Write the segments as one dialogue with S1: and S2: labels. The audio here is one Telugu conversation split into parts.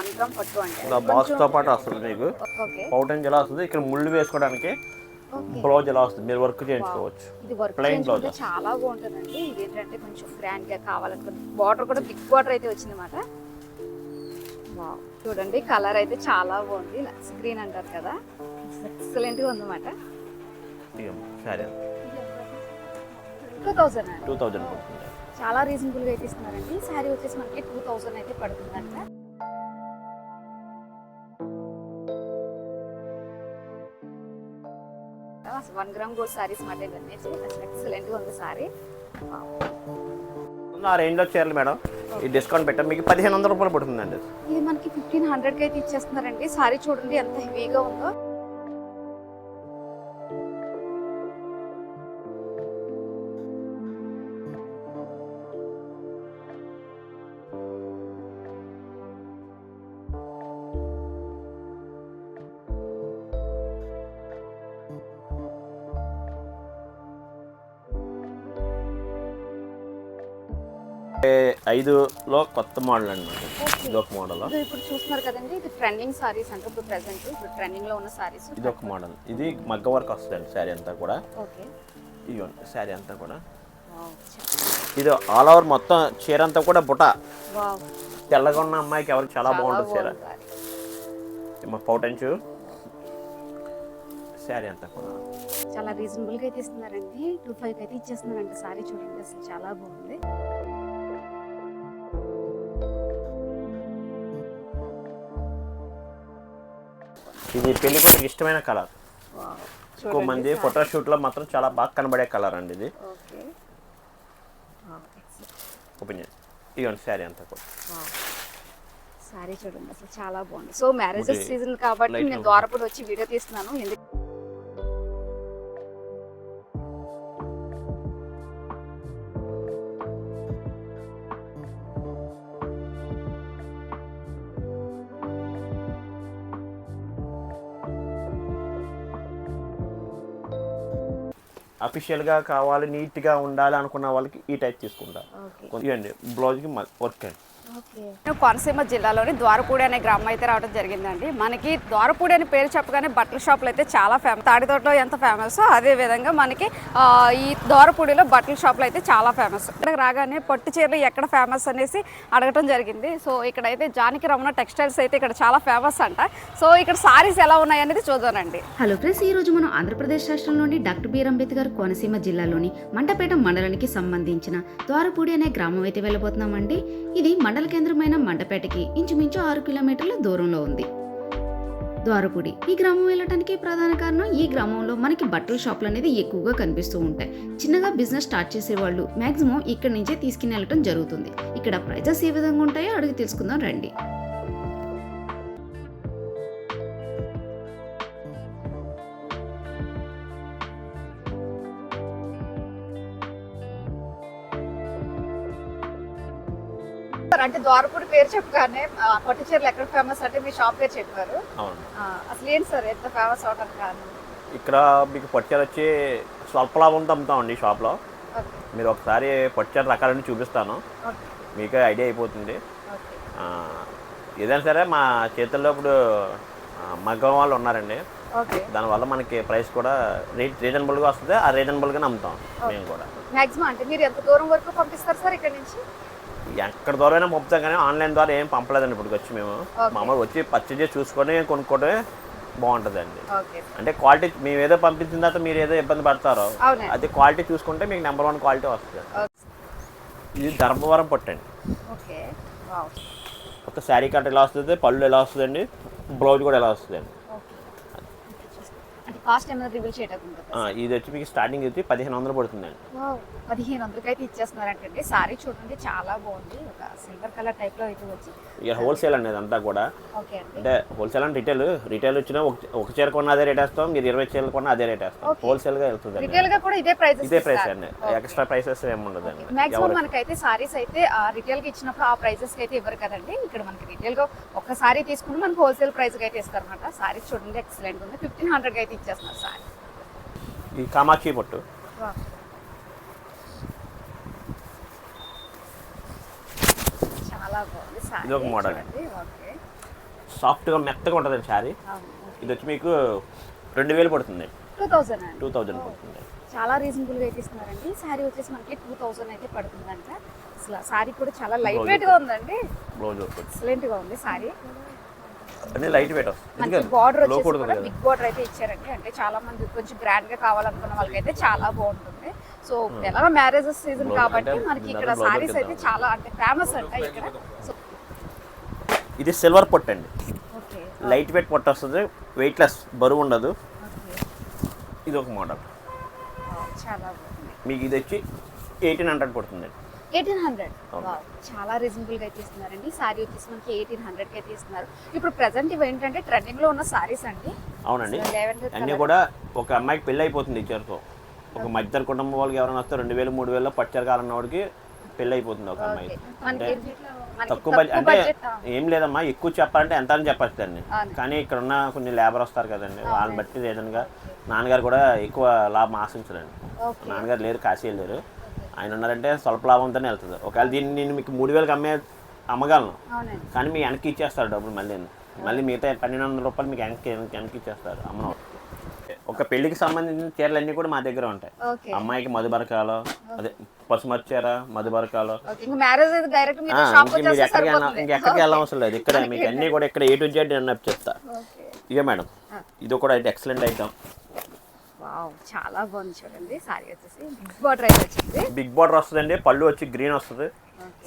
S1: వన్ గ్రామ్ పట్టు అంటే.
S2: ఇలా బాక్స్తో పాటు వస్తుంది మీకు పౌటెంజ్ ఎలా వస్తుంది? ఇక్కడ ముళ్ళు వేసుకోవడానికి బ్లౌజ్ ఎలా వస్తుంది? మీరు వర్క్ చేయించుకోవచ్చు.
S1: ఇది వర్క్ చేయించుకుంటే
S2: blouse.
S1: చాలా బాగుంటుందండి. ఇది ఏంటంటే కొంచెం గ్రాండ్గా కావాలనుకుంటే బార్డర్ కూడా బిగ్ బార్డర్ అయితే వచ్చింది అనమాట చూడండి కలర్ అయితే చాలా బాగుంది. గ్రీన్ అంటారు కదా. ఎక్సలెంట్గా ఉందన్నమాట
S2: సరే
S1: టూ థౌసండ్
S2: టూ పడుతుంది.
S1: చాలా రీజనబుల్గా అయితే ఇస్తున్నారండి. శారీ వచ్చేసి మనకి టూ థౌసండ్ అయితే పడుతుందంట. వన్ గ్రామ్ గోల్డ్ సారీస్ మాట ఇవన్నీ అసలు ఎక్సలెంట్గా ఉంది సారీ.
S2: ఆ రేంజ్లో చీరలు మేడం. ఈ డిస్కౌంట్ పెట్టాం. మీకు పదిహేను వందల రూపాయలు పడుతుందండి.
S1: ఇది మనకి ఫిఫ్టీన్ హండ్రెడ్కి అయితే ఇచ్చేస్తున్నారండి. సారీ చూడండి ఎంత హెవీగా ఉందో.
S2: ఐదులో కొత్త మోడల్ అనమాట ఇది ఒక మోడల్.
S1: ఇది ఇప్పుడు చూస్తున్నారు కదండి ఇది ట్రెండింగ్ సారీస్ అంటే ఇప్పుడు ప్రెసెంట్ ఇప్పుడు ట్రెండింగ్లో ఉన్న సారీస్
S2: ఇది ఒక మోడల్. ఇది మగ్గ వర్క్ వస్తుందండి శారీ అంతా కూడా.
S1: ఓకే.
S2: ఇవ్వండి శారీ అంతా కూడా. ఇది ఆల్ ఓవర్ మొత్తం చీర అంతా కూడా బుట. తెల్లగా ఉన్న అమ్మాయికి ఎవరికి చాలా బాగుంటుంది చీర. మా పౌటెంచు శారీ అంతా కూడా.
S1: చాలా రీజనబుల్గా అయితే ఇస్తున్నారండి. టూ ఫైవ్ అయితే ఇచ్చేస్తున్నారండి సారీ చూడండి అసలు చాలా బాగుంది.
S2: ఇది పెళ్ళి కూడా ఇష్టమైన కలర్. ఎక్కువ మంది ఫోటోషూట్లో మాత్రం చాలా బాగా కనబడే కలర్ అండి ఇది.
S1: ఓకే.
S2: ఒపీనియన్ ఇవ్వండి శారీ అంతా కూడా.
S1: సారీ చూడండి అసలు చాలా బాగుంది. సో మ్యారేజెస్ సీజన్ కాబట్టి నేను
S2: లో
S1: ద్వారపుడు వచ్చి వీడియో తీస్తున్నాను. ఎందుకు
S2: అఫీషియల్గా కావాలి నీట్గా ఉండాలి అనుకున్న వాళ్ళకి ఈ టైప్ తీసుకుంటా.
S1: ఓకే
S2: ఇవ్వండి బ్లౌజ్కి వర్క్ అండి
S1: ఓకే కోనసీమ జిల్లాలోని ద్వారపూడి అనే గ్రామం అయితే రావడం జరిగిందండి. మనకి ద్వారపూడి అనే పేరు చెప్పగానే బట్టల షాపులు అయితే చాలా ఫేమస్ తాడితోటలో ఎంత ఫేమస్ అదే విధంగా మనకి ఈ ద్వారపూడిలో బట్టల షాపులు అయితే చాలా ఫేమస్. ఇక్కడ రాగానే పట్టు చీరలు ఎక్కడ ఫేమస్ అనేసి అడగటం జరిగింది. సో ఇక్కడ అయితే జానకి రమణ టెక్స్టైల్స్ అయితే ఇక్కడ చాలా ఫేమస్ అంట. సో ఇక్కడ సారీస్ ఎలా ఉన్నాయి అనేది చూద్దానండి
S3: హలో ఫ్రెండ్స్ ఈ రోజు మనం ఆంధ్రప్రదేశ్ రాష్ట్రంలోని డాక్టర్ బిఆర్ అంబేద్కర్ కోనసీమ జిల్లాలోని మంటపేట మండలానికి సంబంధించిన ద్వారపూడి అనే గ్రామం అయితే వెళ్ళబోతున్నామండి. ఇది మండల కేంద్రమైన మండపేటకి ఇంచుమించు ఆరు కిలోమీటర్ల దూరంలో ఉంది. ద్వారపూడి. ఈ గ్రామం వెళ్ళటానికి ప్రధాన కారణం ఈ గ్రామంలో మనకి బట్టల షాపులు అనేది ఎక్కువగా కనిపిస్తూ ఉంటాయి. చిన్నగా బిజినెస్ స్టార్ట్ చేసే వాళ్ళు మాక్సిమం ఇక్కడి నుంచే తీసుకుని వెళ్ళటం జరుగుతుంది. ఇక్కడ ప్రైజెస్ ఏ విధంగా ఉంటాయో అడిగి తెలుసుకుందాం రండి.
S1: అంటే ద్వారపూడి పేరు చెప్పగానే ఆ, పట్టు చీరలు ఎక్కడ ఫేమస్ అంటే మీ షాప్ పేరు చెప్పారు. అసలు ఏంటి సార్ ఎంత ఫేమస్ అవడానికి కారణం
S2: ఇక్కడ మీకు పట్టుచీర వచ్చి స్వల్ప లాభంతో అమ్ముతామండి షాప్లో. మీరు ఒకసారి పట్టుచీర రకాలన్నీ చూపిస్తాను. మీకే ఐడియా అయిపోతుంది. ఏదైనా సరే మా చేతుల్లో ఇప్పుడు మగ్గం వాళ్ళు ఉన్నారండి. దానివల్ల మనకి ప్రైస్ కూడా రేట్ రీజనబుల్గా వస్తుంది. ఆ రీజనబుల్గానే అమ్ముతాం మేము కూడా.
S1: మాక్సిమం అంటే మీరు ఎంత దూరం వరకు పంపిస్తారు సార్ ఇక్కడ నుంచి?
S2: ఎక్కడ దూరమైనా పంపుతాం కానీ ఆన్లైన్ ద్వారా ఏం పంపలేదండి ఇప్పుడు వచ్చి మేము. మామూలుగా వచ్చి పర్చేజ్ చేసి చూసుకొని కొనుక్కోవడమే బాగుంటుందండి. అంటే క్వాలిటీ మేము ఏదో పంపించిన తర్వాత మీరు ఏదో ఇబ్బంది పడతారో అది క్వాలిటీ చూసుకుంటే మీకు నెంబర్ వన్ క్వాలిటీ వస్తుంది. ఇది ధర్మవరం పట్టండి. ఒక శారీ కట్ ఎలా వస్తుంది పళ్ళు ఎలా వస్తుందండి బ్లౌజ్ కూడా ఎలా వస్తుందండి.
S1: కాస్ట్ ఏమైనా రివీల్ చేయడానికి
S2: ఆ, ఇది వచ్చి మీకు స్టార్టింగ్ వచ్చి పదిహేను వందలు పడుతుందండి.
S1: పదిహేను వందలకి అయితే ఇచ్చేస్తున్నారంటండి. సారీ చూడండి చాలా బాగుంది. ఒక సిల్వర్ కలర్ టైప్లో అయితే వచ్చి.
S2: ఇక హోల్సేల్ అనేది అంతా కూడా.
S1: ఓకే అండి.
S2: అంటే హోల్సేల్ అండ్ రిటైల్ రిటైల్ వచ్చినా ఒక చీర కొన్న అదే రేట్ వేస్తాం మీరు ఇరవై చీరలు కొన్న అదే రేట్ వేస్తాం.
S1: Okay.
S2: హోల్సేల్గా వెళ్తుందండి.
S1: రిటైల్గా కూడా ఇదే ప్రైస్
S2: ఇదే ప్రైస్ అండి. ఎక్స్ట్రా ప్రైసెస్ ఏమి ఉండదండి.
S1: మాక్సిమం మనకైతే సారీస్ అయితే రిటైల్కి ఇచ్చినప్పుడు ఆ ప్రైసెస్కి అయితే ఇవ్వరు కదండి. ఇక్కడ మనకి రిటైల్గా ఒక సారీ తీసుకుంటే మనకి హోల్సేల్ ప్రైస్కి అయితే ఇస్తారన్నమాట. సారీస్ చూడండి ఎక్సలెంట్ ఉంది. ఫిఫ్టీన్ హండ్రెడ్ అయితే ఇచ్చేస్తున్నారు సారీ.
S2: ఈ కామాక్షి పొట్టు
S1: చాలా బాగుంది సారీ.
S2: ఇది ఒక
S1: ఓకే.
S2: సాఫ్ట్గా మెత్తగా ఉంటుందండి శారీ. ఇది వచ్చి మీకు రెండు వేలు పడుతుంది.
S1: టూ థౌజండ్
S2: టూ థౌజండ్ పడుతుంది.
S1: చాలా రీజనబుల్గా అయితే ఇస్తున్నారండి. శారీ వచ్చేసి మనకి టూ థౌజండ్ అయితే పడుతుందంట. అసలు శారీ కూడా చాలా లైట్ వెయిట్గా ఉందండి.
S2: బ్లౌజ్
S1: ఎక్సలెంట్గా ఉంది శారీ.
S2: అన్నీ లైట్ వెయిట్ వస్తుంది
S1: బార్డర్ వచ్చేసి బిగ్ బార్డర్ అయితే ఇచ్చారండి. అంటే చాలా మంది కొంచెం గ్రాండ్గా కావాలనుకున్న వాళ్ళకైతే చాలా బాగుంటుంది. సో ఎలా మ్యారేజెస్ సీజన్ కాబట్టి
S2: అంటే
S1: మనకి ఇక్కడ సారీస్ అయితే. చాలా అంటే ఫేమస్ అంట ఇక్కడ. సో
S2: ఇది సిల్వర్ పొట్టు అండి. లైట్ వెయిట్ పొట్టు వస్తుంది. వెయిట్లెస్ బరువు ఉండదు. ఇది ఒక మోడల్ మీకు ఇది వచ్చి ఎయిటీన్ హండ్రెడ్ పడుతుంది.
S1: Eighteen hundred. చాలా రీజనబుల్గా అయితే ఇస్తున్నారండి సారీ వచ్చేసి మనకి ఎయిటీన్ హండ్రెడ్కి అయితే ఇస్తున్నారు ఇప్పుడు ప్రెసెంట్ ఇవి ఏంటంటే ట్రెండింగ్లో ఉన్న సారీస్ అండి.
S2: అవునండి. అన్నీ. కూడా ఒక అమ్మాయికి పెళ్ళి అయిపోతుంది ఈ చీరతో. ఒక మధ్య కుటుంబం వాళ్ళకి ఎవరైనా వస్తే రెండు వేలు మూడు వేలు పచ్చరి కాలం వాడికి పెళ్ళి అయిపోతుంది ఒక అమ్మాయి. అంటే తక్కువ బడ్జెట్ అంటే ఏం లేదమ్మా ఎక్కువ చెప్పాలంటే ఎంత అని చెప్పచ్చు. కానీ ఇక్కడ ఉన్న కొన్ని లేబర్ వస్తారు కదండి వాళ్ళని బట్టి రీజన్గా నాన్నగారు కూడా ఎక్కువ లాభం ఆశించరండి. నాన్నగారు లేరు కాశీ లేరు. ఆయన ఉన్నారంటే స్వల్ప లాభంతోనే వెళ్తుంది. ఒకవేళ దీన్ని నేను మీకు మూడు వేలకు అమ్మే అమ్మగలను. కానీ మీ వెనక్కి ఇచ్చేస్తారు డబ్బులు మళ్ళీ. మళ్ళీ మిగతా పన్నెండు వందల రూపాయలు మీకు వెనక్కి వెనక్కి ఇచ్చేస్తారు అమ్మను. ఒక పెళ్ళికి సంబంధించిన చీరలు అన్నీ కూడా మా దగ్గర ఉంటాయి. అమ్మాయికి మధుబరకాలు అదే పసుమతి చీర మధుబరకాలు
S1: మీరు
S2: ఎక్కడికి ఇంకెక్కడికి వెళ్ళాం అవసరం లేదు. ఇక్కడ మీకు అన్నీ కూడా ఇక్కడ ఏ టు జెడ్ నేను చెప్తా. ఇక మేడం. ఇది కూడా అయితే ఎక్సలెంట్ ఐటమ్
S1: వావ్ చాలా బాగుంది చూడండి. సారీ వచ్చేసి బిగ్ బార్డర్ అయితే వచ్చింది.
S2: బిగ్ బార్డర్ వస్తుందండి పళ్ళు వచ్చి గ్రీన్ వస్తుంది.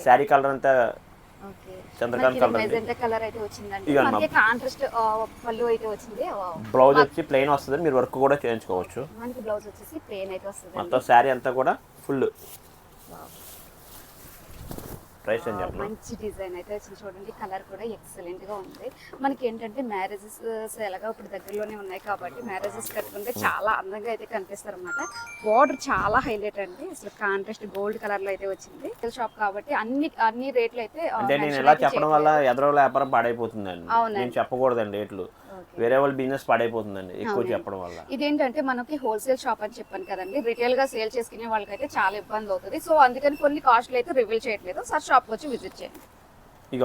S2: శారీ కలర్ అంతా
S1: ఓకే.
S2: చంద్రకాంత్ కలర్ అండి.
S1: మెజెంటా కలర్ అయితే వచ్చిందండి.
S2: ఇదిగో
S1: మనకి కాంట్రాస్ట్ పళ్ళు అయితే వచ్చింది.
S2: బ్లౌజ్ వచ్చి ప్లెయిన్ వస్తుంది మీరు వర్క్ కూడా చేయించుకోవచ్చు.
S1: మనకి బ్లౌజ్ వచ్చేసి ప్లేన్ అయితే వస్తుంది
S2: మొత్తం శారీ అంతా కూడా ఫుల్. ప్రైస్
S1: మంచి డిజైన్ అయితే వచ్చింది చూడండి కలర్ కూడా ఎక్సలెంట్గా ఉంది. మనకి ఏంటంటే మ్యారేజెస్ ఎలాగా ఇప్పుడు దగ్గరలోనే ఉన్నాయి కాబట్టి మ్యారేజెస్ కట్టుకుంటే చాలా అందంగా అయితే కనిపిస్తారు అనమాట బార్డర్ చాలా హైలైట్ అండి. అసలు కాంట్రాస్ట్ గోల్డ్ కలర్లో అయితే వచ్చింది. షాప్ కాబట్టి అన్ని అన్ని రేట్లు అయితే
S2: నేను
S1: అయితే
S2: చెప్పడం వల్ల ఎదరో వ్యాపారం పాడైపోతుందండి. నేను చెప్పకూడదండి రేట్లు. వేరే వాళ్ళ బిజినెస్ పాడైపోతుందండి ఎక్కువ. చెప్పడం వల్ల.
S1: ఇదేంటంటే మనకి హోల్సేల్ షాప్ అని చెప్పాను కదండి రిటైల్గా సేల్ చేసుకునే వాళ్ళకైతే చాలా ఇబ్బంది అవుతుంది. సో అందుకని కొన్ని కాస్ట్లు అయితే రివీల్ చేయట్లేదు. సార్ షాప్ వచ్చి విజిట్ చేయండి.
S2: ఇక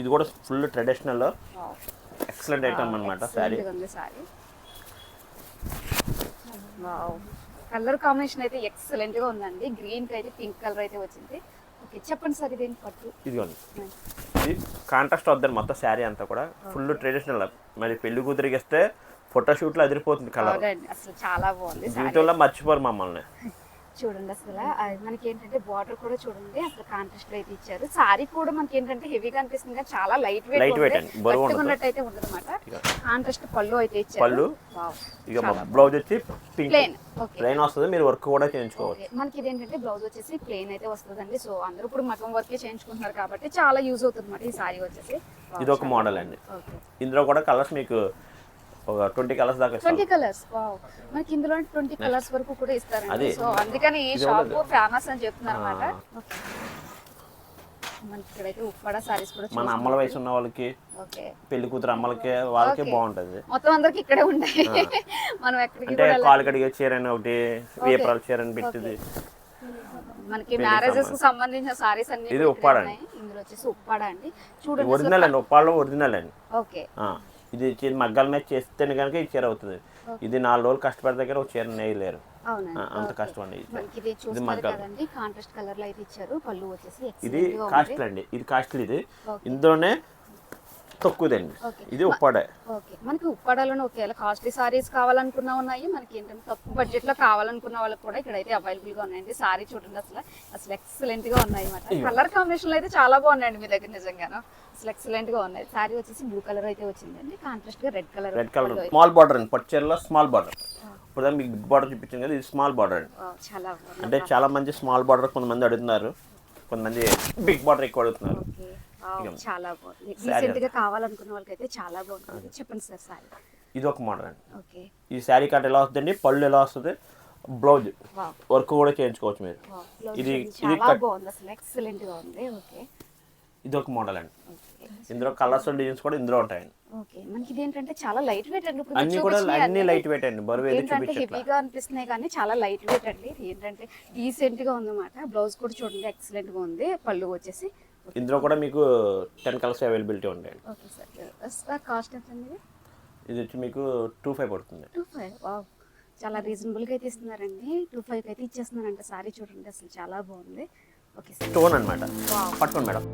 S2: ఇది కూడా ఫుల్ ట్రెడిషనల్ ఎక్సలెంట్ ఐటమ్ అనమాట
S1: సారీ కలర్ కాంబినేషన్ అయితే ఎక్సలెంట్గా ఉందండి. గ్రీన్కి అయితే పింక్ కలర్ అయితే వచ్చింది. ఓకే చెప్పండి సార్ ఇదేంటి పట్టు?
S2: ఇదిగోండి. ఇది కాంట్రాస్ట్ వద్దండి మొత్తం శారీ అంతా కూడా ఫుల్ ట్రెడిషనల్. మరి పెళ్ళి కూతురికి ఇస్తే ఫోటోషూట్లో అదిరిపోతుంది కలర్.
S1: అసలు చాలా బాగుంది
S2: జీవితంలో మర్చిపోరు మమ్మల్ని.
S1: చూడండి అసలు. మనకి ఏంటంటే బార్డర్ కూడా చూడండి అసలు కాంట్రాస్ట్లో అయితే ఇచ్చారు. సారీ కూడా మనకి ఏంటంటే హెవీగా అనిపిస్తుంది కానీ చాలా లైట్ వెయిట్
S2: అండి, బరువు ఉండదు.
S1: ఉన్నట్టు అనమాట. కాంట్రాస్ట్ పళ్ళు అయితే ఇచ్చారు.
S2: పళ్ళు. ఇక బ్లౌజ్ వచ్చి
S1: ఓకే
S2: ప్లెయిన్ వస్తుంది. మీరు వర్క్ కూడా చేయించుకోవచ్చు.
S1: మనకి ఇదేంటంటే బ్లౌజ్ వచ్చేసి ప్లెయిన్ అయితే వస్తుందండి. సో అందరూ ఇప్పుడు మగం వర్కే చేయించుకుంటున్నారు కాబట్టి చాలా యూజ్ అవుతుంది అనమాట ఈ సారీ వచ్చేసి.
S2: ఇది ఒక మోడల్ అండి ఇందులో కూడా కలర్స్ మీకు ఒక ట్వంటీ కలర్స్ దాకా
S1: ట్వంటీ కలర్స్ మనకి ఇందులో ట్వంటీ కలర్స్ వరకు కూడా ఇస్తారండి.
S2: అది.
S1: సో అందుకని ఈ షాప్ ఫేమస్ అని చెప్తున్నారు అనమాట
S2: మన అమ్మల వయసు ఉన్న వాళ్ళకి పెళ్ళి కూతురు అమ్మలకి వాళ్ళకి. బాగుంటుంది.
S1: మొత్తం అందరికి ఇక్కడే ఉంటాయి. మనం ఎక్కడికి
S2: అంటే కాలు కడిగే చీర అని ఒకటి వేపరాల చీర అని పెట్టింది.
S1: మనకి మ్యారేజెస్కి సంబంధించిన సారీస్ అన్ని
S2: ఇది ఉప్పాడ.
S1: ఇందులో వచ్చేసి ఉప్పాడ అండి. చూడండి
S2: ఒరిజినల్ అండి ఉప్పాళ్ళు ఒరిజినల్ అండి.
S1: ఓకే.
S2: ఇది మగ్గాల మీద చేస్తేనే కనుక ఈ చీర అవుతుంది. ఇది నాలుగు రోజులు కష్టపడి దగ్గర ఒక చీర నేయలేరు. అంత. కష్టం అండి ఇది. మగ్గాలు.
S1: కాంట్రాస్ట్ కలర్లో అయితే ఇచ్చారు పళ్ళు వచ్చేసి
S2: ఇది. కాస్ట్లీ అండి. ఇది కాస్ట్లీ ఇది. ఇందులోనే తక్కువదండి. ఇది ఉప్పాడే.
S1: ఓకే. మనకి ఉప్పాడలోనే ఒకవేళ కాస్ట్లీ సారీస్ కావాలనుకున్నా ఉన్నాయి మనకి ఏంటంటే తక్కువ బడ్జెట్లో కావాలనుకున్న వాళ్ళకి కూడా ఇక్కడైతే అవైలబుల్గా ఉన్నాయండి. సారీ చూడండి అసలు. అసలు ఎక్సలెంట్గా ఉన్నాయి అన్నమాట. కలర్ కాంబినేషన్ అయితే చాలా బాగున్నాయండి మీ దగ్గర నిజంగాను. అసలు ఎక్సలెంట్గా ఉన్నాయి. సారీ వచ్చేసి బ్లూ కలర్ అయితే వచ్చిందండి. కాంట్రాస్ట్గా red colour
S2: red colour small border అండి. పట్టు చీరలో స్మాల్ బార్డర్ ఇప్పుడు మీకు బిగ్ బార్డర్ చూపించాను కదా ఇది స్మాల్ బార్డర్ అండి.
S1: చాలా
S2: అంటే చాలా మంది స్మాల్ బార్డర్ కొంతమంది అడుగుతున్నారు. కొంతమంది బిగ్ బార్డర్ ఎక్కువ అడుగుతున్నారు.
S1: చాలా బాగుంది. రీసెంట్గా కావాలనుకున్న వాళ్ళకైతే చాలా బాగుంది. చెప్పండి సార్ సారీ
S2: ఇది ఒక మోడల్ అండి.
S1: ఓకే.
S2: ఈ శారీ కట్ ఎలా వస్తుందండి? పళ్ళు ఎలా వస్తుంది? బ్లౌజ్ వర్క్ కూడా చేయించుకోవచ్చు మీరు. ఇది- ఇది
S1: ఎక్సలెంట్గా ఉంది. ఓకే.
S2: ఇది ఒక మోడల్ అండి. ఇందులో కలర్స్ డిజైన్స్ కూడా ఇందులో ఉంటాయండి.
S1: ఓకే. మనకి చాలా లైట్ వెయిట్ అండి.
S2: అన్ని కూడా అన్ని లైట్ వెయిట్ అండి. బరువు ఏది
S1: హెవీగా అనిపిస్తున్నాయి కానీ చాలా లైట్ వెయిట్ అండి. ఏంటంటే డీసెంట్గా ఉందన్నమాట. బ్లౌజ్ కూడా చూడండి ఎక్సలెంట్గా ఉంది. పళ్ళు వచ్చేసి.
S2: ఇందులో కూడా మీకు టెన్ కలర్స్ అవైలబిలిటీ ఉంటాయండి.
S1: Okay sir. కాస్ట్ ఎంత అండి
S2: ఇది? వచ్చి మీకు టూ ఫైవ్ పడుతుంది.
S1: టూ ఫైవ్ వావ్ చాలా రీజనబుల్గా అయితే ఇస్తున్నారండి. టూ ఫైవ్కి అయితే ఇచ్చేస్తున్నారంట. సారీ చూడండి అసలు చాలా బాగుంది. Okay sir.
S2: స్టోన్ అనమాట. పట్టుకోండి మేడం.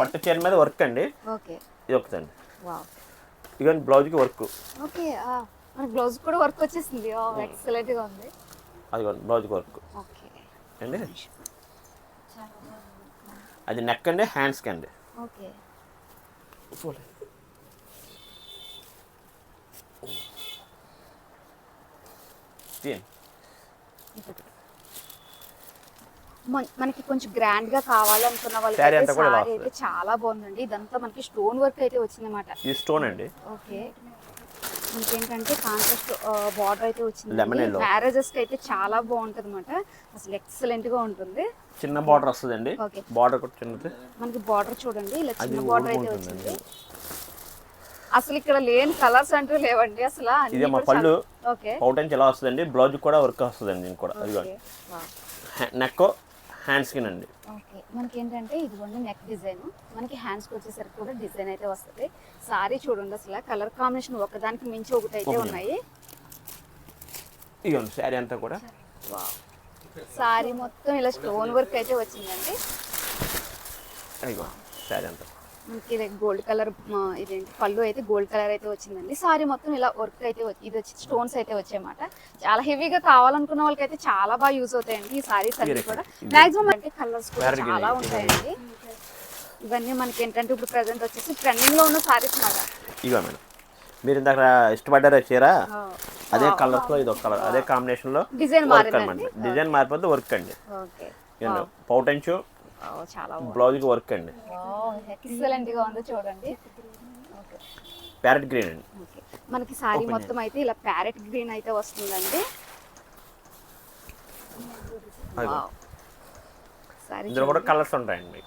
S2: పట్టు చీర మీద వర్క్ అండి.
S1: ఓకే.
S2: ఇది ఒకటండి. ఇక బ్లౌజ్కి వర్క్
S1: ఓకే మన బ్లౌజ్ కూడా వర్క్ వచ్చేసింది. ఎక్సలెంట్గా ఉంది.
S2: అది బ్లౌజ్కి వర్క్
S1: ఓకే.
S2: అండి అది నెక్ అండి హ్యాండ్స్కి అండి.
S1: ఓకే.
S2: తీయండి.
S1: మన- మనకి కొంచెం గ్రాండ్గా కావాలనుకున్న వాళ్ళకి
S2: Saree
S1: అయితే చాలా బాగుందండి. ఇదంతా మనకి స్టోన్ వర్క్ అయితే వచ్చిందన్నమాట.
S2: ఇది స్టోన్ అండి?
S1: ఓకే. ఇంకేంటంటే కాంట్రాస్ట్ బార్డర్ అయితే వచ్చింది. మ్యారేజెస్కి అయితే చాలా బాగుంటది అనమాట అసలు ఎక్సలెంట్గా ఉంటుంది.
S2: చిన్న బార్డర్ వస్తుందండి. బార్డర్ చిన్నది.
S1: మనకి బార్డర్ చూడండి ఇలా చిన్న బార్డర్ అయితే. వచ్చింది. అసలు ఇక్కడ లేని కలర్స్ అంటూ లేవండి అసలు.
S2: ఇదే మా పళ్ళు.
S1: ఓకే.
S2: పౌట్ నుంచి ఎలా వస్తుందండి. బ్లౌజ్ కూడా వర్క్ వస్తుందండి దీనికి కూడా అది
S1: ఓకే
S2: నెక్ హ్యాండ్స్కి అండి.
S1: ఓకే. మనకి ఏంటంటే ఇదిగోండి నెక్ డిజైన్ మనకి హ్యాండ్స్కి వచ్చేసరికి కూడా డిజైన్ అయితే వస్తుంది. సారీ చూడండి అసలు కలర్ కాంబినేషన్ ఒకదానికి మించి ఒకటి. అయితే. ఉన్నాయి.
S2: ఇవ్వండి శారీ అంతా కూడా.
S1: సారీ మొత్తం ఇలా స్టోన్ వర్క్ అయితే వచ్చిందండి.
S2: ఇగో శారీ అంతా.
S1: మనకి గోల్డ్ కలర్ ఇదేంటి పళ్ళు అయితే గోల్డ్ కలర్ అయితే వచ్చిందండి. సారీ మొత్తం ఇలా వర్క్ అయితే ఇది వచ్చి స్టోన్స్ అయితే వచ్చాయన్నమాట చాలా హెవీగా కావాలనుకున్న వాళ్ళకి అయితే చాలా బాగా యూజ్ అవుతాయండి ఈ సారీస్ అన్ని కూడా. మాక్సిమం అంటే కలర్స్ కూడా చాలా. ఉంటాయండి. ఇవన్నీ మనకి ఏంటంటే ఇప్పుడు ప్రజెంట్ వచ్చేసి ట్రెండింగ్లో ఉన్న సారీస్ మాట.
S2: మేడం మీరు ఇందాక ఇష్టపడ్డారా చీర? అదే కలర్స్లో ఇది ఒక కలర్ అదే
S1: మారిందండి.
S2: అనమాట. డిజైన్ మారిపోతే వర్క్ అండి. పౌటెంచు
S1: చాలా
S2: బ్లౌజ్కి వర్క్ అండి.
S1: ఉంది చూడండి.
S2: ప్యారెట్ గ్రీన్ అండి.
S1: మనకి సారీ మొత్తం అయితే ఇలా ప్యారెట్ గ్రీన్ అయితే వస్తుందండి.
S2: ఇందులో కూడా కలర్స్ ఉంటాయండి.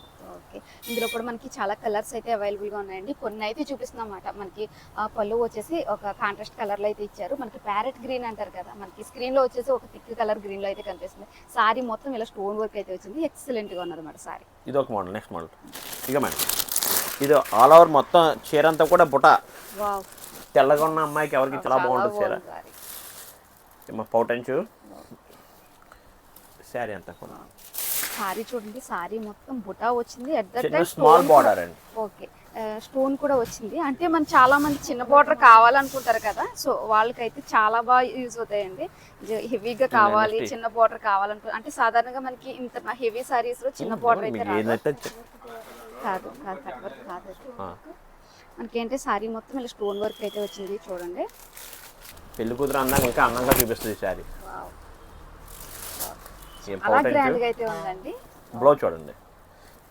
S2: మీకు
S1: ఓకే ఇందులో కూడా మనకి చాలా కలర్స్ అయితే అవైలబుల్గా ఉన్నాయండి. కొన్ని అయితే చూపిస్తున్నాం అన్నమాట. మనకి ఆ పళ్ళు వచ్చేసి ఒక కాంట్రాస్ట్ కలర్లో అయితే ఇచ్చారు. మనకి ప్యారెట్ గ్రీన్ అంటారు కదా మనకి స్క్రీన్లో వచ్చేసి ఒక థిక్ కలర్ గ్రీన్లో అయితే కనిపిస్తుంది. సారీ మొత్తం ఇలా స్టోన్ వర్క్ అయితే వచ్చింది. ఎక్సలెంట్గా ఉన్నది అన్నమాట సారీ
S2: ఇది ఒక మోడల్ నెక్స్ట్ మోడల్ ఇక మేడం. ఇది ఆల్ ఓవర్ మొత్తం చీర అంతా కూడా బుట.
S1: వావ్
S2: తెల్లగా ఉన్న అమ్మాయికి ఎవరికి చాలా బాగుంటుంది చీర. మా పౌటెంచు శారీ అంతా కూడా.
S1: సారీ చూడండి సారీ మొత్తం బుటా వచ్చింది. అట్
S2: స్మాల్ బార్డర్ అండి.
S1: ఓకే స్టోన్ కూడా వచ్చింది. అంటే మన చాలా మంది చిన్న బార్డర్ కావాలనుకుంటారు కదా సో వాళ్ళకైతే చాలా బాగా యూజ్ అవుతాయండి. హెవీగా కావాలి. చిన్న బార్డర్ కావాలనుకో అంటే సాధారణంగా మనకి ఇంత హెవీ సారీస్లో చిన్న బార్డర్ అయితే కాదు కాదు కట్ వర్క్ కాదు అది.
S2: ఆ,
S1: మనకి ఏంటి సారీ మొత్తం ఇలా స్టోన్ వర్క్ అయితే వచ్చింది చూడండి.
S2: పెళ్ళి కూతురు అందంగా ఇంకా అందంగా చూపిస్తుంది ఈ
S1: ఉందండి.
S2: బ్లౌజ్ చూడండి.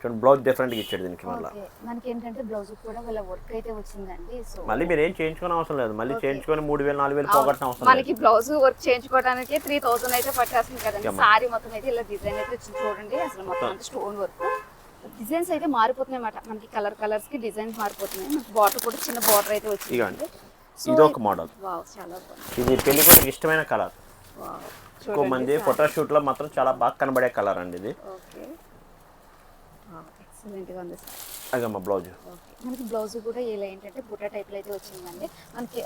S2: చూడండి బ్లౌజ్ డిఫరెంట్గా ఇచ్చాడు దీనికి మళ్ళీ.
S1: ఓకే మనకి ఏంటంటే బ్లౌజ్ కూడా వాళ్ళ వర్క్ అయితే వచ్చిందండి సో
S2: మళ్ళీ మీరు ఏం చేయించుకోని అవసరం లేదు. మళ్ళీ చేయించుకొని మూడు వేలు నాలుగు వేలు పోగొట్టిన అవసరం
S1: మనకి బ్లౌజ్ వర్క్ చేయించుకోవడానికి త్రీ థౌసండ్ అయితే పట్టేస్తుంది కదండి. సారీ మొత్తం అయితే ఇలా డిజైన్ అయితే వచ్చింది చూడండి. అసలు మొత్తం స్టోన్ వర్క్ డిజైన్స్ అయితే మారిపోతున్నాయి అన్నమాట. మనకి కలర్ కలర్స్కి డిజైన్స్ మారిపోతున్నాయి. మనకి బార్డర్ కూడా చిన్న బార్డర్ అయితే వచ్చింది.
S2: ఇది ఒక మోడల్
S1: వావ్ చాలా బాగుంది.
S2: ఇది పెళ్ళి ఇష్టమైన కలర్
S1: వావ్
S2: ఎక్కువ మంది ఫోటోషూట్లో మాత్రం చాలా బాగా కనబడే కలర్ అండి ఇది.
S1: ఓకే. ఎక్సలెంట్గా ఉంది సార్.
S2: అదే మా బ్లౌజ్
S1: మనకి బ్లౌజ్ కూడా ఇలా ఏంటంటే బుట్ట టైప్లో అయితే వచ్చిందండి. మనకి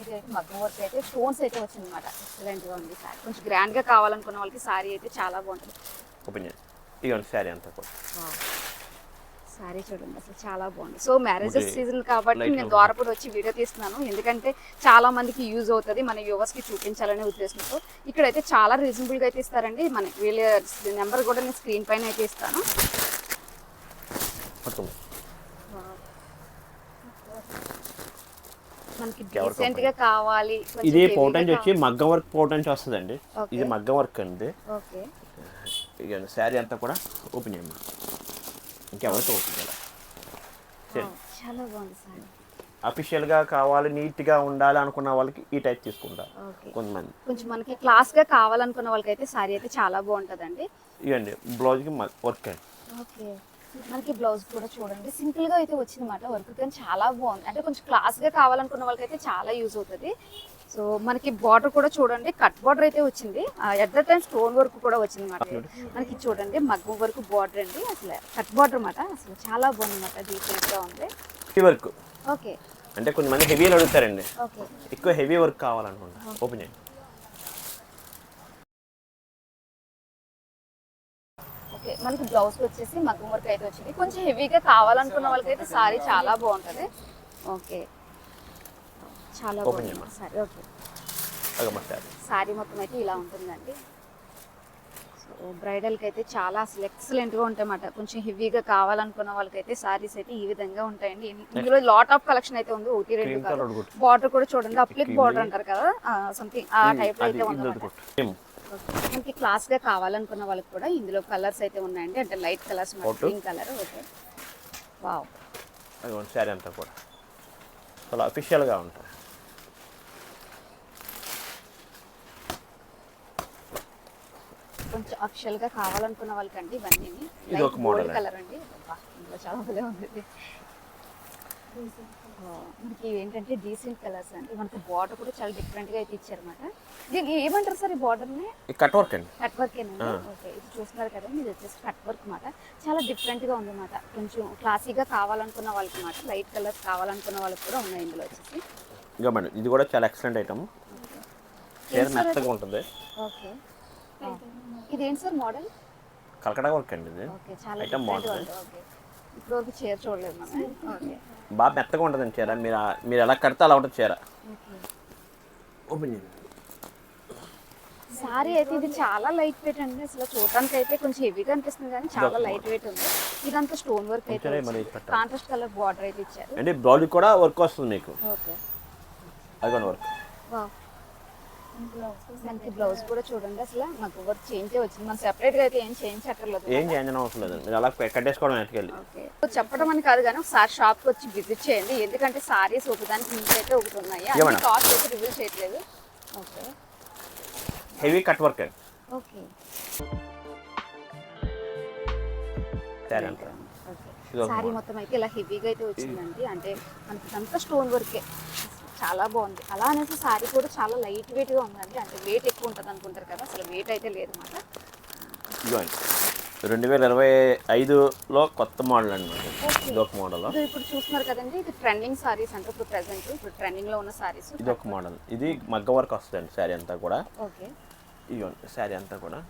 S1: ఇది మగ్గం వర్క్ అయితే స్టోన్స్ అయితే వచ్చింది అనమాట ఎక్సలెంట్గా ఉంది సారీ. కొంచెం గ్రాండ్గా కావాలనుకున్న వాళ్ళకి సారీ అయితే చాలా బాగుంటుంది.
S2: ఓపెన్ చేసి ఇదిగోండి శారీ అంతా కూడా.
S1: సారీ చూడండి అసలు చాలా బాగుంది. సో మ్యారేజెస్ సీజన్ కాబట్టి నేను ద్వారపూడి వచ్చి వీడియో తీస్తున్నాను. ఎందుకంటే చాలా మందికి యూజ్ అవుతుంది మన వ్యూవర్స్కి చూపించాలనే ఉద్దేశంతో. ఇక్కడైతే చాలా రీజనబుల్గా అయితే ఇస్తారండి. మన వీళ్ళ నెంబర్ కూడా నేను స్క్రీన్ పైన అయితే ఇస్తాను. మనకి
S2: ఎవరి
S1: డీసెంట్గా కావాలి
S2: ఇది వచ్చి. మగ్గం వర్క్ వస్తుందండి. ఇది మగ్గం వర్క్ అండి.
S1: ఓకే.
S2: శారీ అంతా కూడా ఓపెన్ చేయండి. ఇంకెవరికి ఓపెన్ చేయాలి సరే.
S1: చాలా బాగుంది సారీ.
S2: అఫీషియల్గా కావాలి నీట్గా ఉండాలి అనుకున్న వాళ్ళకి ఈ టైప్ తీసుకుంటారు కొంతమంది.
S1: కొంచెం మనకి క్లాస్గా కావాలనుకున్న వాళ్ళకైతే సారీ అయితే చాలా బాగుంటుందండి.
S2: ఇవ్వండి బ్లౌజ్కి వర్క్ అండి.
S1: ఓకే. మనకి బ్లౌజ్ కూడా చూడండి. సింపుల్గా అయితే వచ్చింది మాట వర్క్ కానీ చాలా బాగుంది. అంటే కొంచెం క్లాస్గా కావాలనుకున్న వాళ్ళకైతే చాలా యూజ్ అవుతుంది. సో మనకి బార్డర్ కూడా చూడండి కట్ బార్డర్ అయితే వచ్చింది. At the time stone work కూడా వచ్చింది అనమాట మనకి చూడండి మగ్గం వరకు బార్డర్ అండి. అసలు కట్ బార్డర్ అన్నమాట అసలు చాలా బాగుంది అనమాట గా ఉంది.
S2: Heavy work
S1: okay.
S2: అంటే కొంతమంది హెవీలు అడుగుతారండి. ఎక్కువ హెవీ వర్క్ కావాలనుకుంటా. ఓపెన్ చేయండి.
S1: ఓకే. మనకి బ్లౌజ్ వచ్చేసి మగ్గం వర్క్ అయితే వచ్చింది. కొంచెం హెవీగా కావాలనుకున్న వాళ్ళకైతే సారీ చాలా బాగుంటది. ఓకే. చాలా
S2: చేయమ్మా.
S1: సారీ ఓకే సారీ మొత్తం అయితే ఇలా ఉంటుందండి. సో బ్రైడల్కి అయితే చాలా అసలు ఎక్సలెంట్గా ఉంటాయన్నమాట. కొంచెం హెవీగా కావాలనుకున్న వాళ్ళకైతే సారీస్ అయితే ఈ విధంగా ఉంటాయండి. ఇందులో లాట్ ఆఫ్ కలెక్షన్ అయితే ఉంది. ఒకటి రెండు బార్డర్ కూడా చూడండి. అప్లిక్ బార్డర్ అంటారు కదా? సంథింగ్ ఆ టైప్ అయితే ఉంది మనకి క్లాస్గా కావాలనుకున్న వాళ్ళకి కూడా ఇందులో కలర్స్ అయితే ఉన్నాయండి. అంటే light colours. Green colour okay wow
S2: sari అంతా కూడా. చాలా అఫీషియల్గా ఉంటుంది
S1: కొంచెం అఫిషియల్గా కావాలనుకున్న వాళ్ళకండి ఇవన్నీ.
S2: ఇది ఒక అండి.
S1: కలర్ అండి ఇందులో చాలా భలే ఉంది. మనకి ఏంటంటే డీసెంట్ కలర్స్ అండి. మనకి బార్డర్ కూడా చాలా డిఫరెంట్గా అయితే ఇచ్చారన్నమాట. దీనికి ఏమంటారు సార్ ఈ బార్డర్ని?
S2: ఈ కట్ వర్క్ అండి.
S1: కట్ వర్క్ ఏనండి ఓకే ఇది చూస్తున్నారు కదా ఇది వచ్చేసి కట్ వర్క్ మాట చాలా డిఫరెంట్గా ఉందన్నమాట. కొంచెం క్లాసీగా కావాలనుకున్న వాళ్ళకి మాట లైట్ కలర్స్ కావాలనుకున్న వాళ్ళకి కూడా ఉన్నాయి ఇందులో వచ్చేసి.
S2: ఇంకా మేడం ఇది కూడా చాలా ఎక్సలెంట్ ఐటమ్ చీర మెత్తగా ఉంటుంది.
S1: ఓకే. ఇదేంటి సార్ మోడల్?
S2: కలకడా వర్క్ అండి ఇది.
S1: ఓకే చాలా
S2: బాగుంటుంది.
S1: ఉంది ఓకే. ఇప్పుడు వరకు చీర చూడలేదు మనం. ఓకే.
S2: బాగా మెత్తగా ఉంటుందండి చీర. మీరు మీరు ఎలా కడితే అలా ఉంటుంది చీర.
S1: ఓకే.
S2: ఓపెన్ చేయండి.
S1: సారీ అయితే ఇది చాలా లైట్ వెయిట్ అండి. అసలు చూడడానికి అయితే కొంచెం హెవీగా అనిపిస్తుంది కానీ చాలా లైట్ వెయిట్ ఉంది. ఇదంతా స్టోన్ వర్క్ అయితే. కాంట్రాస్ట్ కలర్ బార్డర్ అయితే ఇచ్చారు.
S2: అంటే బ్లౌజ్ కూడా వర్క్ వస్తుంది మీకు.
S1: ఓకే.
S2: అది వర్క్
S1: వావ్ మనకి బ్లౌజ్ కూడా చూడండి అసలు. మాకు వర్క్ చేంజ్ వచ్చింది. మనం సెపరేట్గా అయితే ఏం చేంజ్ అక్కర్లేదు
S2: ఏం చేంజ్ అవసరం లేదు. మీరు అలా కట్టేసుకోవడం ఎట్టుకెళ్ళి
S1: ఓకే చెప్పడం అని కాదు కానీ ఒకసారి షాప్కి వచ్చి విజిట్ చేయండి. ఎందుకంటే సారీస్ ఒకదానికి మించి అయితే ఒకటి ఉన్నాయి.
S2: ఏమన్నా?
S1: కాస్ట్ అయితే రివీల్ చేయట్లేదు. Okay
S2: heavy cut work
S1: okay
S2: ఒక
S1: సారీ మొత్తం అయితే ఇలా హెవీగా అయితే వచ్చిందండి. అంటే మనకి అంతా స్టోన్ వర్కే చాలా బాగుంది. అలా అనేసి సారీ కూడా చాలా లైట్ వెయిట్గా ఉందండి. అంటే వెయిట్ ఎక్కువ ఉంటుంది అనుకుంటారు కదా అసలు వెయిట్ అయితే లేదు
S2: ఇదిగోండి రెండు వేల ఇరవై ఐదులో కొత్త మోడల్ అనమాట ఒక మోడల్.
S1: ఇప్పుడు చూస్తున్నారు కదండి ఇది ట్రెండింగ్ సారీస్ అంటే ఇప్పుడు ప్రెసెంట్. ఇప్పుడు ట్రెండింగ్లో ఉన్న సారీస్.
S2: ఇది ఒక మోడల్. ఇది మగ్గ వర్క్ వస్తుందండి శారీ అంతా కూడా.
S1: ఓకే.
S2: ఇదిగోండి శారీ అంతా కూడా.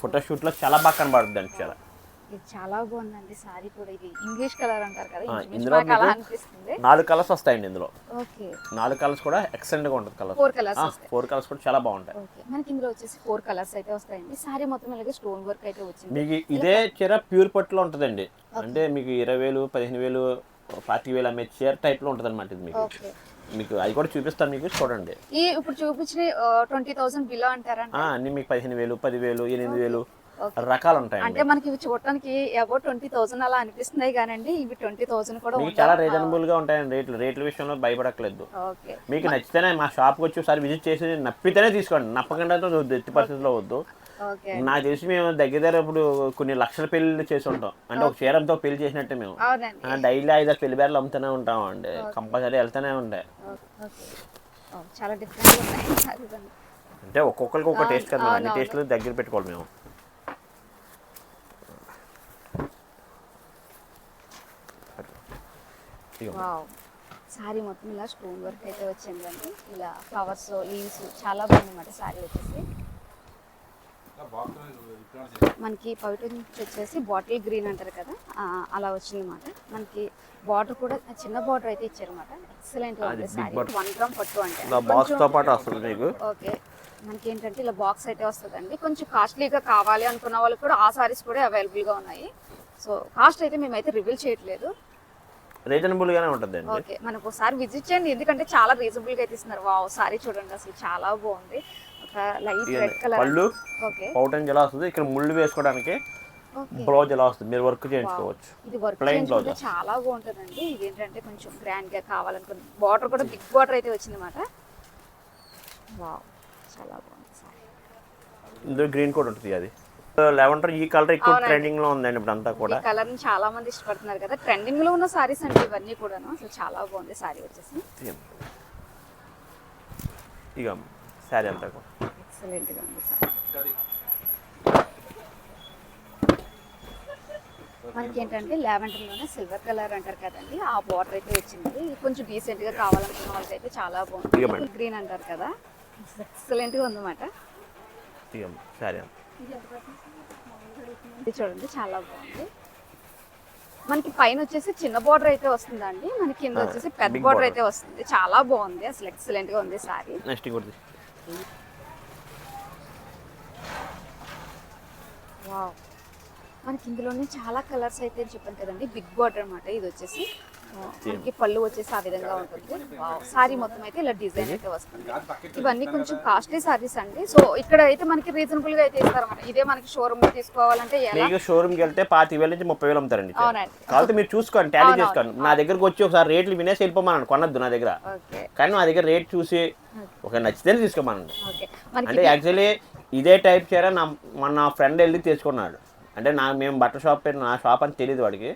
S2: ఫోటోషూట్లో చాలా బాగా కనబడుతుంది అండి చాలా.
S1: ఇది చాలా బాగుందండి సారీ కూడా ఇది ఇంగ్లీష్ కలర్ అంటారు కదా
S2: ఇందులో
S1: అనిపిస్తుంది.
S2: నాలుగు కలర్స్ వస్తాయండి ఇందులో.
S1: ఓకే.
S2: నాలుగు కలర్స్ కూడా ఎక్సలెంట్గా ఉంటుంది కలర్
S1: ఫోర్ కలర్స్ వస్తాయి.
S2: ఫోర్ కలర్స్ కూడా చాలా బాగుంటాయి.
S1: ఓకే. మనకి ఇందులో వచ్చేసి ఫోర్ కలర్స్ అయితే వస్తాయండి. సారీ మొత్తం ఇలాగే స్టోన్ వర్క్ అయితే వచ్చింది.
S2: మీకు ఇదే చీర ప్యూర్ పట్టులో ఉంటుందండి. అంటే మీకు ఇరవై వేలు పదిహేను వేలు పార్టీ వేలు అమ్మే చీర టైప్లో ఉంటుంది అనమాట ఇది మీకు. మీకు అది కూడా చూపిస్తాను మీకు చూడండి.
S1: ఈ ఇప్పుడు చూపించిన ట్వంటీ థౌసండ్ బిలో అంటారా
S2: అన్ని మీకు పదిహేను వేలు పదివేలు ఎనిమిది వేలు. రకాలు ఉంటాయండి
S1: అంటే మనకి ఇవి చూడటానికి ఎవో ట్వంటీ థౌసండ్ అలా అనిపిస్తున్నాయి కానండి ఇవి ట్వంటీ థౌసండ్ కూడా
S2: మీకు
S1: ఉంటాయి.
S2: చాలా రీజనబుల్గా ఉంటాయండి రేట్లు రేట్ల విషయంలో భయపడట్లేదు మీకు నచ్చితేనే మా షాప్కి వచ్చి ఒకసారి విజిట్ చేసి నప్పితేనే తీసుకోండి. నప్పకుండా ఎట్టి పరిస్థితిలో వద్దు. నాకు తెలిసి మేము దగ్గర దగ్గర ఇప్పుడు కొన్ని లక్షల పెళ్ళి చేసి ఉంటాం అంటే ఒక చీరంతో పెళ్ళి చేసినట్టే మేము. డైలీ ఐదారు పెళ్ళి బేర్లు అమ్ముతూనే ఉంటాం అండి. కంపల్సరీ వెళ్తూనే ఉంటాయి
S1: చాలా డిఫరెంట్ సారీస్ అన్ని.
S2: అంటే ఒక్కొక్కరికి ఒక్కొక్క టేస్ట్ కదా అన్ని. టేస్ట్లు దగ్గర పెట్టుకోవాలి మేము.
S1: సారీ మొత్తం ఇలా స్టోన్ వర్క్ అయితే వచ్చిందండి. ఇలా ఫ్లవర్స్ లీవ్స్ చాలా బాగుంది అన్నమాట సారీ వచ్చేసి. మనకి పవిట నుంచి వచ్చేసి బాటిల్ గ్రీన్ అంటారు కదా అలా వచ్చింది అనమాట మనకి బార్డర్ కూడా చిన్న బార్డర్ అయితే ఇచ్చారన్నమాట. ఎక్సలెంట్. వన్ గ్రామ్ పట్టు అంటే.
S2: ఇలా బాక్స్తో పాటు వస్తుంది మీకు
S1: ఓకే. మనకి ఏంటంటే ఇలా బాక్స్ అయితే వస్తుందండి. కొంచెం కాస్ట్లీగా కావాలి అనుకున్న వాళ్ళకి కూడా ఆ సారీస్ కూడా అవైలబుల్గా ఉన్నాయి. సో కాస్ట్ అయితే మేమైతే రివీల్ చేయట్లేదు.
S2: రీజనబుల్ గానే ఉంటుంది అండి
S1: ఓకే. మనకు ఒకసారి విజిట్ చేయండి. ఎందుకంటే చాలా రీజనబుల్గా అయితే ఇస్తున్నారు వావ్! సారీ చూడండి అసలు చాలా బాగుంది. ఒక లైట్ రెడ్ కలర్
S2: పళ్ళు
S1: ఓకే.
S2: పౌటన్ ఎలా వస్తుంది. ఇక్కడ ముళ్ళు వేసుకోవడానికి
S1: ఓకే.
S2: బ్లౌజ్ ఎలా వస్తుంది. మీరు వర్క్ చేయించుకోవచ్చు.
S1: ఇది వర్క్ చేయించుకుంటే
S2: blouse.
S1: చాలా బాగుంటుందండి. ఇది ఏంటంటే కొంచెం గ్రాండ్గా కావాలనుకున్న బార్డర్ కూడా బిగ్ బార్డర్ అయితే వచ్చిందన్నమాట. వావ్! చాలా బాగుంది సారీ.
S2: ఇందులో గ్రీన్ కూడా ఉంటుంది అది. లెవెండర్ ఈ కలర్ ఎక్కువ. ట్రెండింగ్లో ఉందండి ఇప్పుడు అంతా కూడా.
S1: కలర్ని చాలా మంది ఇష్టపడుతున్నారు కదా. ట్రెండింగ్లో ఉన్న సారీస్ అండి ఇవన్నీ కూడాను. అసలు చాలా బాగుంది సారీ వచ్చేసి.
S2: ఇక శారీ అంతా కూడా.
S1: ఎక్సలెంట్గా ఉంది సార్ మనకి ఏంటంటే లావెండర్లోనే సిల్వర్ కలర్ అంటారు కదండి. ఆ బార్డర్ అయితే వచ్చింది. కొంచెం డీసెంట్గా కావాలనుకున్న వాళ్ళకి అయితే చాలా బాగుంది. గ్రీన్ అంటారు కదా. ఎక్సలెంట్గా ఉందన్నమాట.
S2: ఇక శారీ అంతా.
S1: ఇది చూడండి చాలా బాగుంది. మనకి పైన వచ్చేసి చిన్న బార్డర్ అయితే వస్తుందండి. మనకి కింద వచ్చేసి పెద్ద బార్డర్. అయితే వస్తుంది. చాలా బాగుంది. అసలు ఎక్సలెంట్గా ఉంది సారీ
S2: నెక్స్ట్ ఇంకోటి
S1: వావ్ మనకి ఇందులోనే చాలా కలర్స్ అయితే చెప్పాను కదండి. బిగ్ బార్డర్ అన్నమాట. ఇది వచ్చేసి మనకి పళ్ళు వచ్చేసి ఆ విధంగా ఉంటుంది. సారీ మొత్తం అయితే ఇలా డిజైన్ అయితే వస్తుంది. ఇవన్నీ కొంచెం కాస్ట్లీ సారీస్ అండి. సో ఇక్కడ అయితే మనకి రీజనబుల్గా అయితే ఇస్తారన్నమాట. ఇదే మనకి షోరూమ్లో తీసుకోవాలంటే ఎలా?
S2: మీకు షోరూమ్కి వెళ్తే పాతి వేల నుంచి ముప్పై వేలు అమ్ముతారండి కాబట్టి మీరు చూసుకోండి టాలీ. చేసుకోండి. నా దగ్గరకు వచ్చి ఒకసారి రేట్లు వినేసి వెళ్ళిపోమన్నాను కొనద్దు నా దగ్గర.
S1: ఓకే.
S2: కానీ నా దగ్గర రేట్ చూసి ఒక నచ్చితేనే తీసుకోమనండి. అంటే యాక్చువల్లీ ఇదే టైప్ చీర నా మన నా ఫ్రెండ్ వెళ్ళి తెచ్చుకున్నాడు. అంటే నా మేము బట్టల షాప్ పేరు నా షాప్ అని తెలియదు వాడికి.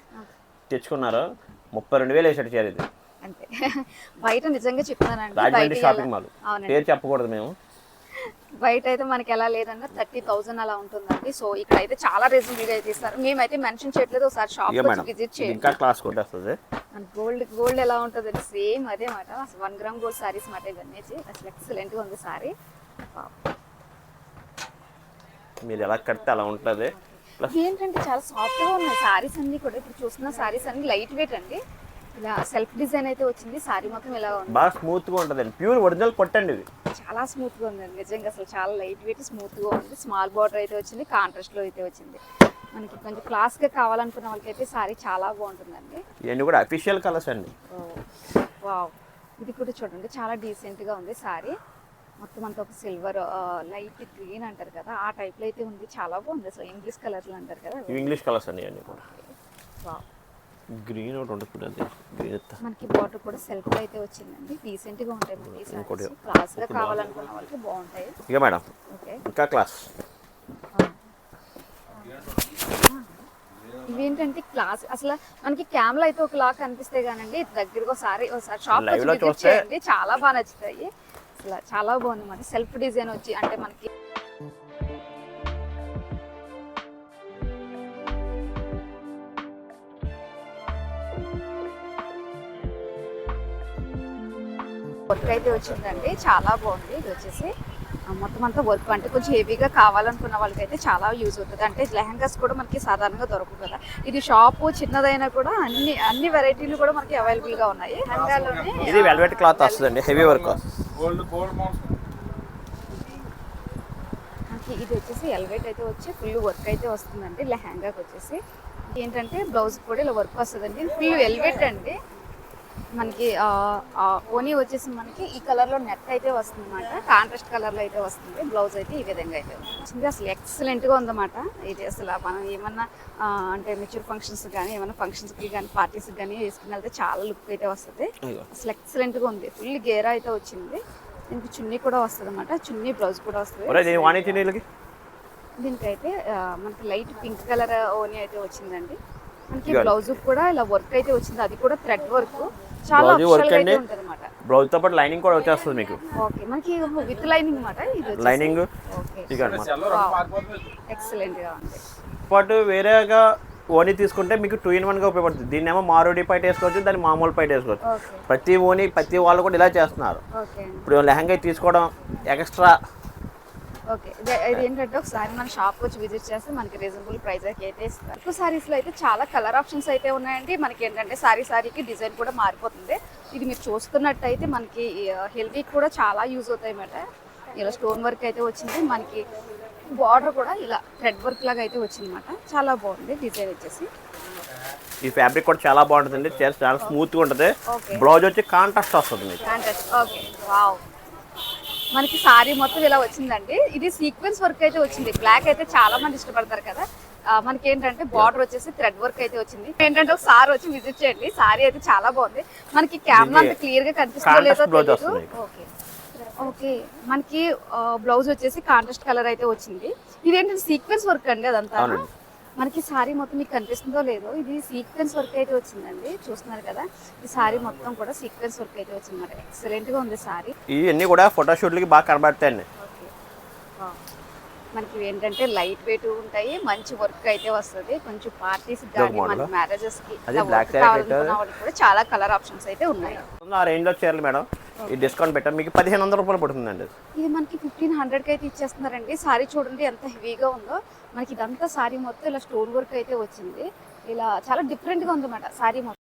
S2: తెచ్చుకున్నారు. ముప్పై రెండు వేలు వేసాడు చీర ఇది.
S1: అంతే. బయట నిజంగా చెప్తున్నానండి
S2: రాజమండ్రి షాపింగ్ మాల్ పేరు చెప్పకూడదు మేము.
S1: బయట అయితే మనకి ఎలా లేదన్నా థర్టీ థౌసండ్ అలా ఉంటుందండి. సో ఇక్కడ అయితే చాలా రీజనబుల్గా అయితే ఇస్తారు. మేమైతే మెన్షన్ చేయట్లేదు ఒకసారి షాప్ విజిట్ చేయండి
S2: ఇంకా క్లాస్ కొట్టేస్తుంది
S1: గోల్డ్ గోల్డ్ ఎలా ఉంటుంది సేమ్ అదే మాట. అసలు వన్ గ్రామ్ గోల్డ్ సారీస్ మాట ఇవన్నీ అసలు ఎక్సలెంట్గా ఉంది సారీ.
S2: మీరు ఎలా కడితే అలా ఉంటుంది.
S1: ఏంటంటే చాలా సాఫ్ట్గా ఉన్నాయి. సారీస్ అన్ని కూడా ఇప్పుడు చూస్తున్న సారీస్ అన్ని లైట్ వెయిట్ అండి. ఇలా సెల్ఫ్ డిజైన్ అయితే వచ్చింది. సారీ మొత్తం ఇలా ఉంది.
S2: బాగా స్మూత్గా ఉంటుందండి. ప్యూర్ ఒరిజినల్ పొట్టండి ఇది
S1: చాలా స్మూత్గా ఉందండి. నిజంగా అసలు చాలా లైట్ వెయిట్ స్మూత్గా ఉంది. స్మాల్ బార్డర్ అయితే వచ్చింది. కాంట్రాస్ట్లో అయితే వచ్చింది. మనకి కొంచెం క్లాస్గా కావాలనుకున్న వాళ్ళకి అయితే సారీ చాలా బాగుంటుందండి.
S2: ఇవన్నీ కూడా అఫీషియల్ కలర్స్ అండి.
S1: వావ్ ఇది కూడా చూడండి. చాలా డీసెంట్గా ఉంది సారీ మొత్తం అంతా ఒక సిల్వర్ లైట్ గ్రీన్ అంటారు కదా ఆ టైప్లో అయితే ఉంది. చాలా బాగుంది అసలు. ఇంగ్లీష్ కలర్లు అంటారు కదా
S2: ఇంగ్లీష్ కలర్స్ అండి ఇవన్నీ కూడా.
S1: వావ్
S2: గ్రీన్ ఒకటి ఉంటుంది అది గ్రీన్.
S1: మనకి బార్డర్ కూడా సెల్ఫ్ అయితే వచ్చిందండి. డీసెంట్గా ఉంటాయి మనకి
S2: ఇంకోటి.
S1: క్లాస్గా కావాలనుకున్న వాళ్ళకి బాగుంటాయి.
S2: ఇక మేడం
S1: ఓకే
S2: ఇంకా క్లాస్
S1: ఇవేంటంటే క్లాస్ అసలు మనకి కెమెరా అయితే ఒక లాక్ కనిపిస్తాయి కానండి. దగ్గరకు ఒకసారి ఒకసారి షాప్లో
S2: చూస్తే-
S1: చాలా బాగా నచ్చుతాయి. అసలు చాలా బాగుంది. మనకి సెల్ఫ్ డిజైన్ వచ్చి అంటే మనకి వర్క్ అయితే వచ్చిందండి. చాలా బాగుంది. ఇది వచ్చేసి మొత్తం అంతా వర్క్ అంటే కొంచెం హెవీగా కావాలనుకున్న వాళ్ళకైతే చాలా యూజ్ అవుతుంది. అంటే లెహంగాస్ కూడా మనకి సాధారణంగా దొరకవు కదా. ఇది షాపు చిన్నదైనా కూడా అన్ని అన్ని వెరైటీలు కూడా మనకి అవైలబుల్గా ఉన్నాయి లెహంగాలోనే
S2: ఇది వెల్వెట్ క్లాత్ వస్తుందండి. హెవీ వర్క్
S1: మనకి ఇది వచ్చేసి ఎల్వేట్ అయితే వచ్చి ఫుల్ వర్క్ అయితే వస్తుందండి. లెహంగాకి వచ్చేసి. ఏంటంటే బ్లౌజ్ కూడా ఇలా వర్క్ వస్తుందండి. ఫుల్ ఎల్వేట్ అండి. మనకి ఓనీ వచ్చేసి మనకి ఈ కలర్లో నెట్ అయితే వస్తుంది అనమాట కాంట్రాస్ట్ కలర్లో అయితే వస్తుంది. బ్లౌజ్ అయితే ఈ విధంగా అయితే వచ్చింది. అసలు ఎక్సలెంట్గా ఉందన్నమాట. ఇది అసలు మనం ఏమన్నా అంటే మెచ్యూర్ ఫంక్షన్స్ కానీ ఏమైనా ఫంక్షన్స్కి కానీ పార్టీస్ కానీ వేసుకుని వెళ్తే చాలా లుక్ అయితే వస్తుంది. అసలు ఎక్సలెంట్గా ఉంది. ఫుల్ గేరా అయితే వచ్చింది. దీనికి చున్నీ కూడా వస్తుంది అనమాట చున్నీ బ్లౌజ్ కూడా వస్తుంది. దీనికైతే మనకి లైట్ పింక్ కలర్ ఓని అయితే వచ్చిందంది మనకి. బ్లౌజ్ కూడా ఇలా వర్క్ అయితే వచ్చింది. అది కూడా థ్రెడ్ వర్క్. అఫిషియల్ అయితే
S2: అండి.
S1: అనమాట
S2: బ్లౌజ్తో పాటు లైనింగ్ కూడా వచ్చేస్తుంది మీకు.
S1: ఓకే మనకి విత్ లైనింగ్ వచ్చేసి.
S2: లైనింగ్
S1: ఓకే
S2: ఇక అనమాట
S1: ఎక్సలెంట్గా ఉంది.
S2: పాటు వేరేగా ఓనీ తీసుకుంటే మీకు టూ ఇన్ వన్గా ఉపయోగపడుతుంది. దీన్ని ఏమో మారుడి పైట వేసుకోవచ్చు దాన్ని మామూలు పైట వేసుకోవచ్చు.
S1: ఓకే
S2: ప్రతి ఓనీ ప్రతి వాళ్ళు కూడా ఇలా చేస్తున్నారు. ఇప్పుడు లెహంగా తీసుకోవడం ఎక్స్ట్రా
S1: ఓకే. ఇది ఏంటంటే ఒకసారి మన షాప్ వచ్చి విజిట్ చేస్తే మనకి రీజనబుల్ ప్రైస్ అయితే ఇస్తారు. ఎక్కువ అయితే చాలా కలర్ ఆప్షన్స్ అయితే ఉన్నాయండి. మనకి ఏంటంటే సారీ సారీకి డిజైన్ కూడా మారిపోతుంది. ఇది మీరు చూస్తున్నట్టయితే మనకి హెల్తీ కూడా చాలా యూజ్ అవుతాయి అన్నమాట ఇలా స్టోన్ వర్క్ అయితే వచ్చింది. మనకి బార్డర్ కూడా ఇలా థ్రెడ్ వర్క్ లాగా అయితే వచ్చింది అనమాట చాలా బాగుంది డిజైన్ వచ్చేసి.
S2: ఈ ఫ్యాబ్రిక్ కూడా చాలా బాగుంటుందండి. చీర చాలా స్మూత్గా ఉంటుంది.
S1: ఓకే.
S2: బ్లౌజ్ వచ్చి కాంట్రాస్ట్ వస్తుంది
S1: కాంట్రాస్ట్ ఓకే. వావ్ మనకి సారీ మొత్తం ఇలా వచ్చిందండి. ఇది సీక్వెన్స్ వర్క్ అయితే వచ్చింది. బ్లాక్ అయితే చాలా మంది ఇష్టపడతారు కదా. మనకి ఏంటంటే బార్డర్ వచ్చేసి థ్రెడ్ వర్క్ అయితే వచ్చింది. ఏంటంటే ఒక సారీ వచ్చి విజిట్ చేయండి. సారీ అయితే చాలా బాగుంది. మనకి కెమెరా అంత క్లియర్గా కనిపిస్తుందో లేదో
S2: Contrast blouse
S1: తెలియదు. ఓకే ఓకే మనకి బ్లౌజ్ వచ్చేసి కాంట్రాస్ట్ కలర్ అయితే వచ్చింది. ఇది ఏంటంటే సీక్వెన్స్ వర్క్ అండి అదంతా. మనకి సారీ మొత్తం మీకు కనిపిస్తుందో లేదో ఇది సీక్వెన్స్ వర్క్ అయితే వచ్చిందండి. చూస్తున్నారు కదా ఈ సారీ మొత్తం కూడా సీక్వెన్స్ వర్క్ అయితే వచ్చింది. మరి ఎక్సలెంట్గా ఉంది సారీ.
S2: ఇవన్నీ కూడా ఫోటోషూట్లకి బాగా కనబడతాయండి.
S1: మనకి ఏంటంటే లైట్ వెయిట్ ఉంటాయి మంచి వర్క్ అయితే వస్తుంది. కొంచెం పార్టీస్ కానీ మన మ్యారేజెస్కి కూడా చాలా కలర్ ఆప్షన్స్ అయితే ఉన్నాయి.
S2: ఆ రేంజ్లో చీరలు మేడం. ఈ డిస్కౌంట్ పెట్టాం మీకు పదిహేను వందల రూపాయలు పడుతుందండి.
S1: ఇది మనకి ఫిఫ్టీన్ హండ్రెడ్కి అయితే ఇచ్చేస్తున్నారండి. సారీ చూడండి ఎంత హెవీగా ఉందో. మనకి ఇదంతా సారీ మొత్తం ఇలా స్టోన్ వర్క్ అయితే వచ్చింది. ఇలా చాలా డిఫరెంట్గా ఉందన్నమాట సారీ మొత్తం.